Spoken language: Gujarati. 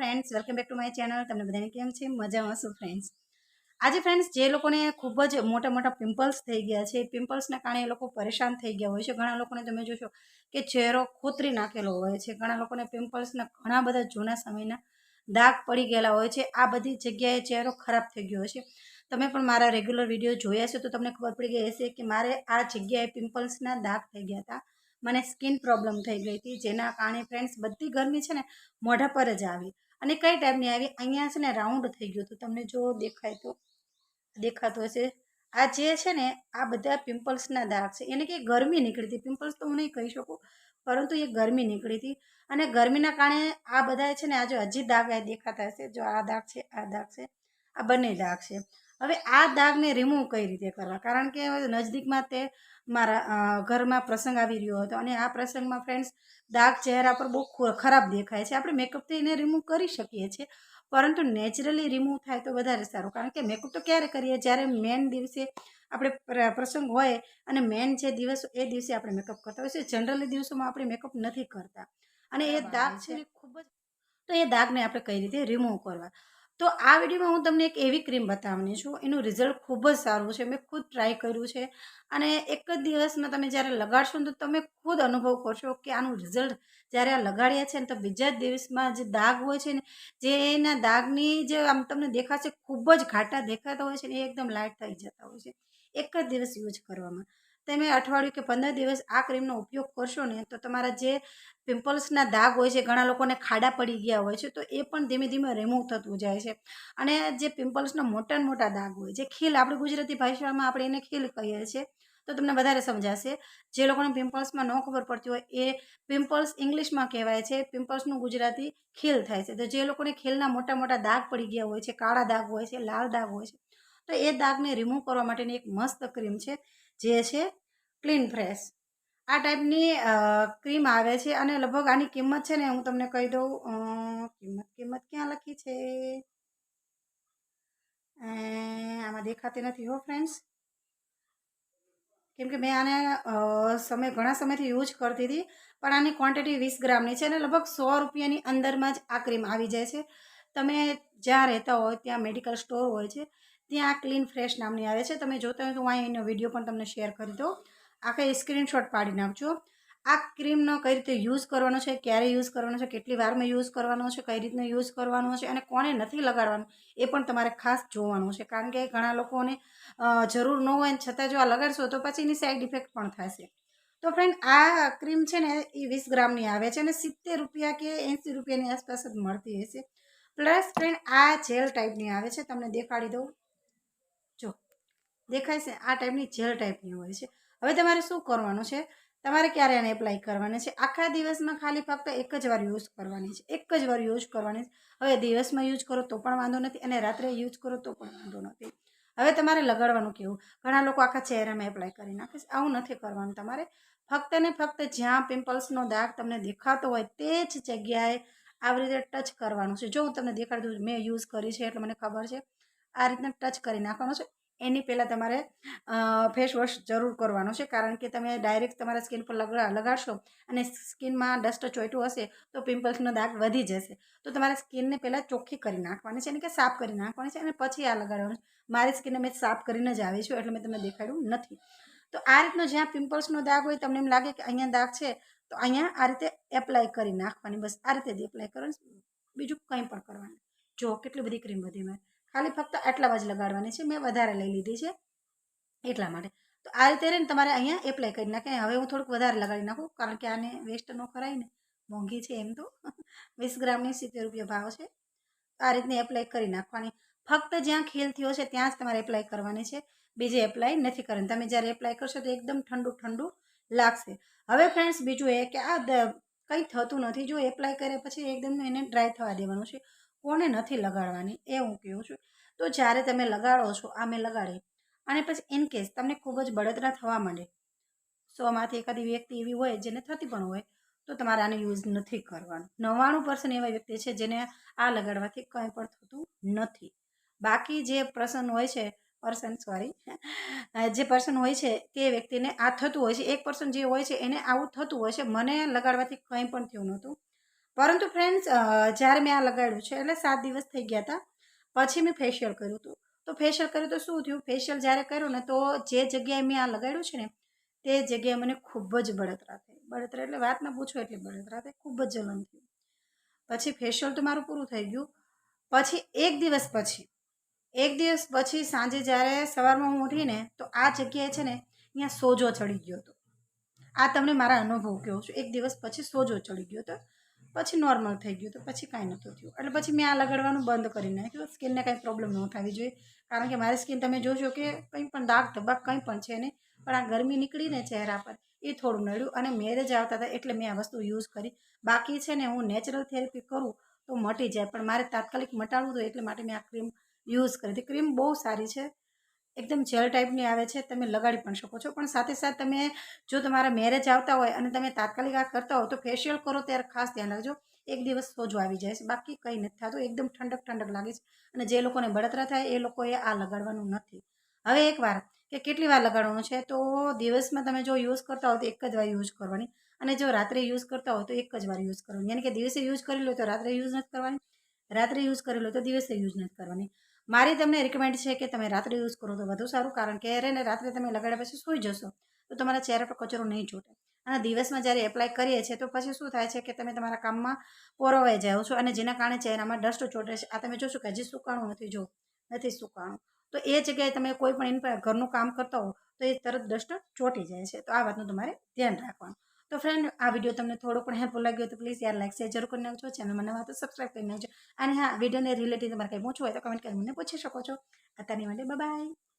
Friends welcome back to my channel તમને બધાને કેમ છે? મજામાં છું ફ્રેન્ડ્સ આજે ફ્રેન્ડ્સ જે લોકોને ખૂબ જ મોટા મોટા પિમ્પલ્સ થઈ ગયા છે પિમ્પલ્સના કારણે એ લોકો પરેશાન થઈ ગયા હોય છે. ઘણા લોકોને તમે જોશો કે ચહેરો ખોતરી નાખેલો હોય છે. ઘણા લોકોને પિમ્પલ્સના ઘણા બધા જૂના સમયના દાગ પડી ગયેલા હોય છે. આ બધી જગ્યાએ ચહેરો ખરાબ થઈ ગયો છે. તમે પણ મારા રેગ્યુલર વીડિયો જોયા છે તો તમને ખબર પડી ગઈ હશે કે મારે આ જગ્યાએ પિમ્પલ્સના દાગ થઈ ગયા હતા. મને સ્કિન પ્રોબ્લેમ થઈ ગઈ હતી. જેના કારણે ફ્રેન્ડ્સ બધી ગરમી છે ને મોઢા પર જ આવી. અને કઈ ટાઈપની આવી? અહીંયા છે ને રાઉન્ડ થઈ ગયું હતું. તમને જો દેખાય તો, દેખાતું હશે. આ જે છે ને, આ બધા પિમ્પલ્સના દાગ છે. એને કે ગરમી નીકળી હતી. પિમ્પલ્સ તો હું નહીં કહી શકું, પરંતુ એ ગરમી નીકળી હતી. અને ગરમીના કારણે આ બધા છે ને આજે હજી દાગ દેખાતા હશે. જો આ દાગ છે, આ દાગ છે. આ બંને દાગ છે. હવે આ દાગને રિમૂવ કઈ રીતે કરવા? કારણ કે નજદીકમાં તે મારા ઘરમાં પ્રસંગ આવી રહ્યો હતો અને આ પ્રસંગમાં ફ્રેન્ડ્સ દાગ ચહેરા પર બહુ ખરાબ દેખાય છે. આપણે મેકઅપથી એને રિમૂવ કરી શકીએ છીએ પરંતુ નેચરલી રિમૂવ થાય તો વધારે સારું. કારણ કે મેકઅપ તો ક્યારે કરીએ? જ્યારે મેન દિવસે આપણે પ્રસંગ હોય અને મેન જે દિવસ એ દિવસે આપણે મેકઅપ કરતા હોય છે જનરલી દિવસોમાં આપણે મેકઅપ નથી કરતા. અને એ દાગ છે ખૂબ જ તો એ દાગને આપણે કઈ રીતે રિમૂવ કરવા? તો આ વિડીયોમાં હું તમને એક એવી ક્રીમ બતાવવાની છું. એનું રિઝલ્ટ ખૂબ જ સારું છે. મેં ખુદ ટ્રાય કર્યું છે. અને એક જ દિવસમાં તમે જ્યારે લગાડશો તો તમે ખુદ અનુભવ કરશો કે આનું રિઝલ્ટ જ્યારે આ લગાડ્યા છે ને તો બીજા જ દિવસમાં જે દાગ હોય છે ને, જે એના દાગની જે આમ તમને દેખાશે, ખૂબ જ ઘાટા દેખાતા હોય છે ને એ એકદમ લાઇટ થઈ જતા હોય છે. એક જ દિવસ યુઝ કરવામાં. તમે અઠવાડિયું કે પંદર દિવસ આ ક્રીમનો ઉપયોગ કરશો ને, તો તમારા જે પિમ્પલ્સના દાગ હોય છે, ઘણા લોકોને ખાડા પડી ગયા હોય છે, તો એ પણ ધીમે ધીમે રિમૂવ થતું જાય છે. અને જે પિમ્પલ્સના મોટા મોટા દાગ હોય, જે ખીલ આપણે ગુજરાતી ભાષામાં આપણે એને ખીલ કહીએ છીએ, તો તમને વધારે સમજાશે. જે લોકોને પિમ્પલ્સમાં ન ખબર પડતી હોય, એ પિમ્પલ્સ ઇંગ્લિશમાં કહેવાય છે, પિમ્પલ્સનું ગુજરાતી ખીલ થાય છે. તો જે લોકોને ખીલના મોટા મોટા દાગ પડી ગયા હોય છે, કાળા દાગ હોય છે, લાલ દાગ હોય છે, તો એ દાગને રિમૂવ કરવા માટેની એક મસ્ત ક્રીમ છે, જે છે ક્લીન ફ્રેશ. આ ટાઈપની ક્રીમ આવે છે અને લગભગ આની કિંમત છે ને હું તમને કહી દઉં કિંમત કિંમત ક્યાં લખી છે? આમાં દેખાતી નથી હો ફ્રેન્ડ્સ. કેમ કે મેં આને સમય, ઘણા સમયથી યુઝ કરતી હતી, પણ આની ક્વોન્ટિટી વીસ ગ્રામની છે અને લગભગ સો રૂપિયાની અંદરમાં જ આ ક્રીમ આવી જાય છે. તમે જ્યાં રહેતા હોય, ત્યાં મેડિકલ સ્ટોર હોય છે, ત્યાં ક્લીન ફ્રેશ નામની આવે છે. તમે જોતા હોય તો હું અહીં એનો વીડિયો પણ તમને શેર કરી દઉં. આખે સ્ક્રીનશોટ પાડી નાખજો. આ ક્રીમનો કઈ રીતે યુઝ કરવાનો છે, ક્યારે યુઝ કરવાનો છે, કેટલી વારમાં યુઝ કરવાનો છે, કઈ રીતનો યુઝ કરવાનો છે અને કોને નથી લગાડવાનું, એ પણ તમારે ખાસ જોવાનું છે. કારણ કે ઘણા લોકોને જરૂર ન હોય છતાં જો આ લગાડશો તો પછી એની સાઈડ ઇફેક્ટ પણ થશે. તો ફ્રેન્ડ આ ક્રીમ છે ને એ વીસ ગ્રામની આવે છે અને સિત્તેર રૂપિયા કે એંસી રૂપિયાની આસપાસ જ મળતી હશે. પ્લસ ફ્રેન્ડ આ જેલ ટાઈપની આવે છે, તમને દેખાડી દઉં. જો, દેખાય છે, આ ટાઈપની જેલ ટાઈપની હોય છે. હવે તમારે શું કરવાનું છે? તમારે ક્યારે આને એપ્લાય કરવાની છે? આખા દિવસમાં ખાલી ફક્ત એક જ વાર યુઝ કરવાની છે. એક જ વાર યુઝ કરવાની છે. હવે દિવસમાં યુઝ કરો તો પણ વાંધો નથી અને રાત્રે યુઝ કરો તો પણ વાંધો નથી. હવે તમારે લગાડવાનું કેવું? ઘણા લોકો આખા ચહેરામાં એપ્લાય કરી નાખે છે. આવું નથી કરવાનું તમારે. ફક્ત ને ફક્ત જ્યાં પિમ્પલ્સનો દાગ તમને દેખાતો હોય તે જ જગ્યાએ આવી રીતે ટચ કરવાનું છે. જો હું તમને દેખાડી મેં યુઝ કરી છે એટલે મને ખબર છે. આ રીતના ટચ કરી નાખવાનું છે. એની પહેલાં તમારે ફેસ વોશ જરૂર કરવાનો છે. કારણ કે તમે ડાયરેક્ટ તમારા સ્કિન પર લગા, લગાડશો અને સ્કિનમાં ડસ્ટ ચોઈટું હશે તો પિમ્પલ્સનો દાગ વધી જશે. તો તમારે સ્કિનને પહેલાં ચોખ્ખી કરી નાખવાની છે એટલે કે સાફ કરી નાખવાની છે અને પછી આ લગાડવાનું મારી સ્કિનને મેં સાફ કરીને જ આવી છું એટલે મેં તમને દેખાડ્યું નથી. તો આ રીતનો જ્યાં પિમ્પલ્સનો દાગ હોય તમને એમ લાગે કે અહીંયા દાગ છે, તો અહીંયા આ રીતે એપ્લાય કરી નાખવાની. બસ આ રીતે જ એપ્લાય કરવાની. બીજું કંઈ પણ કરવાનું. જો, કેટલી બધી ક્રીમ બધી મેં ખાલી ફક્ત આટલા જ લગાડવાની છે. મેં વધારે લઈ લીધી છે એટલા માટે. તો આ રીતે રહીને તમારે અહીંયા એપ્લાય કરી નાખે. હવે હું થોડુંક વધારે લગાડી નાખું, કારણ કે આને વેસ્ટ ન કરાય ને. મોંઘી છે એમ તો. વીસ ગ્રામની સિત્તેર રૂપિયા ભાવ છે. આ રીતની એપ્લાય કરી નાખવાની. ફક્ત જ્યાં ખીલ થયો છે ત્યાં જ તમારે એપ્લાય કરવાની છે. બીજે એપ્લાય નથી કરવાની. તમે જ્યારે એપ્લાય કરશો તો એકદમ ઠંડુ ઠંડુ લાગશે. હવે ફ્રેન્ડ્સ બીજું એ કે આ કંઈ થતું નથી. જો એપ્લાય કર્યા પછી એકદમ એને ડ્રાય થવા દેવાનું છે. કોને નથી લગાડવાની એ હું કહું છું. તો જ્યારે તમે લગાડો છો, આ મેં લગાડી અને પછી ઇન કેસ તમને ખૂબ જ બળતરા થવા માંડે. સોમાંથી એકાદી વ્યક્તિ એવી હોય જેને થતી પણ હોય, તો તમારે આને યુઝ નથી કરવાનું. નવ્વાણું પર્સન્ટ એવા વ્યક્તિ છે જેને આ લગાડવાથી કંઈ પણ થતું નથી. બાકી જે પર્સન હોય છે પર્સન સોરી જે પર્સન હોય છે તે વ્યક્તિને આ થતું હોય છે. એક પર્સન જે હોય છે એને આવું થતું હોય છે. મને લગાડવાથી કંઈ પણ થયું નહોતું. પરંતુ ફ્રેન્ડ્સ જ્યારે મેં આ લગાડ્યું છે, એટલે સાત દિવસ થઈ ગયા હતા, પછી મેં ફેશિયલ કર્યું હતું. તો ફેશિયલ કર્યું તો શું થયું? ફેશિયલ જ્યારે કર્યું ને તો જે જગ્યાએ મેં આ લગાડ્યું છે ને, તે જગ્યાએ મને ખૂબ જ બળતરા થઈ. બળતરા એટલે વાત ના પૂછો એટલી બળતરા થઈ. ખૂબ જ જલન થયું. પછી ફેશિયલ તો મારું પૂરું થઈ ગયું. પછી એક દિવસ પછી, એક દિવસ પછી સાંજે જ્યારે સવારમાં હું ઉઠીને, તો આ જગ્યાએ છે ને, અહીંયા સોજો ચડી ગયો હતો. આ તમને મારા અનુભવ કહું છું. એક દિવસ પછી સોજો ચડી ગયો હતો. પછી નોર્મલ થઈ ગયું, તો પછી કાંઈ નહોતું થયું. એટલે પછી મેં આ લગાડવાનું બંધ કરી નાખ્યું. સ્કિનને કાંઈ પ્રોબ્લેમ ન થવી જોઈએ. કારણ કે મારી સ્કિન તમે જોશો કે કંઈ પણ દાગ ધબાક કંઈ પણ છે નહીં. પણ આ ગરમી નીકળીને ચહેરા પર એ થોડું નડ્યું અને મેરેજ આવતા હતા એટલે મેં આ વસ્તુ યુઝ કરી. બાકી છે ને હું નેચરલ થેરેપી કરું તો મટી જાય. પણ મારે તાત્કાલિક મટાડવું હતું એટલે માટે મેં આ ક્રીમ યુઝ કરી હતી. ક્રીમ બહુ સારી છે. એકદમ જેલ ટાઈપની આવે છે, તમે લગાડી પણ શકો છો. પણ સાથે સાથે તમે જો તમારા મેરેજ આવતા હોય અને તમે તાત્કાલિક આ કરતા હો તો ફેશિયલ કરો ત્યારે ખાસ ધ્યાન રાખજો. એક દિવસ સોજો આવી જાય છે. બાકી કંઈ નથી થતું. એકદમ ઠંડક ઠંડક લાગે છે અને જે લોકોને બળતરા થાય એ લોકોએ આ લગાડવાનું નથી. હવે એકવાર કે કેટલી વાર લગાડવાનું છે? તો દિવસમાં તમે જો યુઝ કરતા હો તો એક જ વાર યુઝ કરવાની. અને જો રાત્રે યુઝ કરતા હોય તો એક જ વાર યુઝ કરવાની. યાની કે દિવસે યુઝ કરી લો તો રાત્રે યુઝ નથી કરવાની. રાત્રે યુઝ કરી લો તો દિવસે યુઝ નથી કરવાની. મારી તમને રિકમેન્ડ છે કે તમે રાત્રે યુઝ કરો તો વધુ સારું, કારણ કે અરે રાત્રે તમે લગાડ્યા પછી સૂઈ જશો. તો તમારા ચહેરા પર કચરો નહીં છૂટે. અને દિવસમાં જ્યારે એપ્લાય કરીએ છીએ તો પછી શું થાય છે કે તમે તમારા કામમાં પોરવાઈ જાઓ છો અને જેના કારણે ચહેરામાં ડસ્ટ ચોટે છે. આ તમે જોશો કે હજી સુકાણું નથી, જો, નથી સુકાણું. તો એ જગ્યાએ તમે કોઈ પણ ઘરનું કામ કરતા હો તો એ તરત ડસ્ટ ચોંટી જાય છે. તો આ વાતનું તમારે ધ્યાન રાખવાનું. તો ફ્રેન્ડ આ વીડિયો તમને થોડો પણ હેલ્પફુલ લાગ્યો તો પ્લીઝ યાર લાઈક શેર જરૂર કરી નાખજો. ચેનલમાં નવા તો સબસ્ક્રાઈબ કરી નાખજો. અને હા વિડીયોને રિલેટેડ તમારે કંઈ પૂછવું હોય તો કમેન્ટ કરીને મને પૂછી શકો છો. અત્યારની માટે બાય